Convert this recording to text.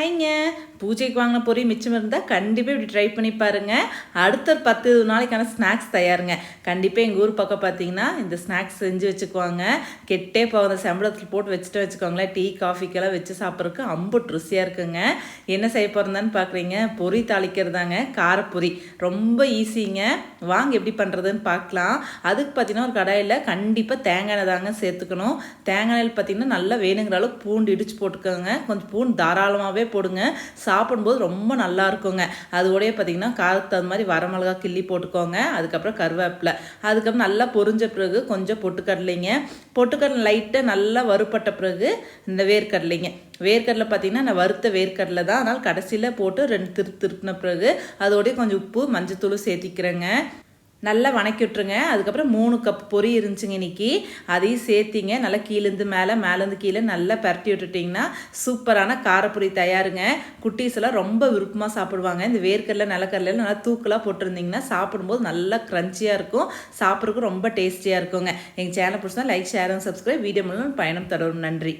ஹைங்க. பூஜைக்கு வாங்கின பொரி மிச்சம் இருந்தால் கண்டிப்பாக இப்படி ட்ரை பண்ணி பாருங்க. அடுத்த ஒரு பத்து நாளைக்கான ஸ்நாக்ஸ் தயாருங்க. கண்டிப்பாக எங்கள் ஊர் பக்கம் பார்த்தீங்கன்னா இந்த ஸ்நாக்ஸ் செஞ்சு வச்சுக்குவாங்க. கெட்டே போகிற சம்பளத்தில் போட்டு வச்சுட்டு வச்சுக்கோங்களேன். டீ காஃபிக்கெல்லாம் வச்சு சாப்பிட்றதுக்கு அம்புட்டு ருசியாக இருக்குங்க. என்ன செய்ய போகிறதான்னு பார்க்குறீங்க பொரி தாளிக்கிறதாங்க. காரப்பொரி ரொம்ப ஈஸிங்க வாங்க எப்படி பண்ணுறதுன்னு பார்க்கலாம் அதுக்கு பார்த்தீங்கன்னா ஒரு கடாயில் கண்டிப்பாக தேங்காய் எண்ணெய் தாங்க சேர்த்துக்கணும். தேங்காய் எண்ணெயில் பார்த்தீங்கன்னா நல்லா வேணுங்கிற அளவுக்கு பூண்டு இடிச்சு போட்டுக்கோங்க. கொஞ்சம் பூண்டு தாராளமாகவே போடுங்க. சாப்பிடும்போது ரொம்ப நல்லா இருக்குங்க. அதோடய பார்த்தீங்கன்னா காரத்துக்கு தகுந்த மாதிரி வரமிளகா கிள்ளி போட்டுக்கோங்க. அதுக்கப்புறம் கருவேப்பிலை. அதுக்கப்புறம் நல்லா பொரிஞ்ச பிறகு கொஞ்சம் பொட்டுக்கடலைங்க. பொட்டுக்கடலை லைட்டாக நல்லா வறுப்பட்ட பிறகு இந்த வேர்க்கடலைங்க. வேர்க்கடலை பார்த்தீங்கன்னா நான் வறுத்த வேர்க்கடலை தான். அதனால் கடைசியில் போட்டு ரெண்டு திரு திருப்பின பிறகு அதோடய கொஞ்சம் உப்பு மஞ்சத்தூள் சேர்த்திக்கிறேங்க. நல்லா வணக்கி விட்ருங்க அதுக்கப்புறம் மூணு கப் பொரி இருந்துச்சுங்க இன்னைக்கு. அதையும் சேர்த்திங்க. நல்லா கீழேருந்து மேலே மேலேருந்து கீழே நல்லா பரட்டி விட்டுட்டிங்கன்னா சூப்பரான காரப்பொரி தயாருங்க. குட்டீஸ் எல்லாம் ரொம்ப விருப்பமாக சாப்பிடுவாங்க. இந்த வேர்க்கடலை நிலக்கடலை நல்லா தூக்கலாக போட்டிருந்தீங்கன்னா சாப்பிடும்போது நல்லா க்ரன்ச்சியாக இருக்கும். சாப்பிட்றதுக்கு ரொம்ப டேஸ்டியாக இருக்குங்க. எங்கள் சேனல் பிடிச்சா like share and subscribe video மூலம் பயணம் தொடரும். நன்றி.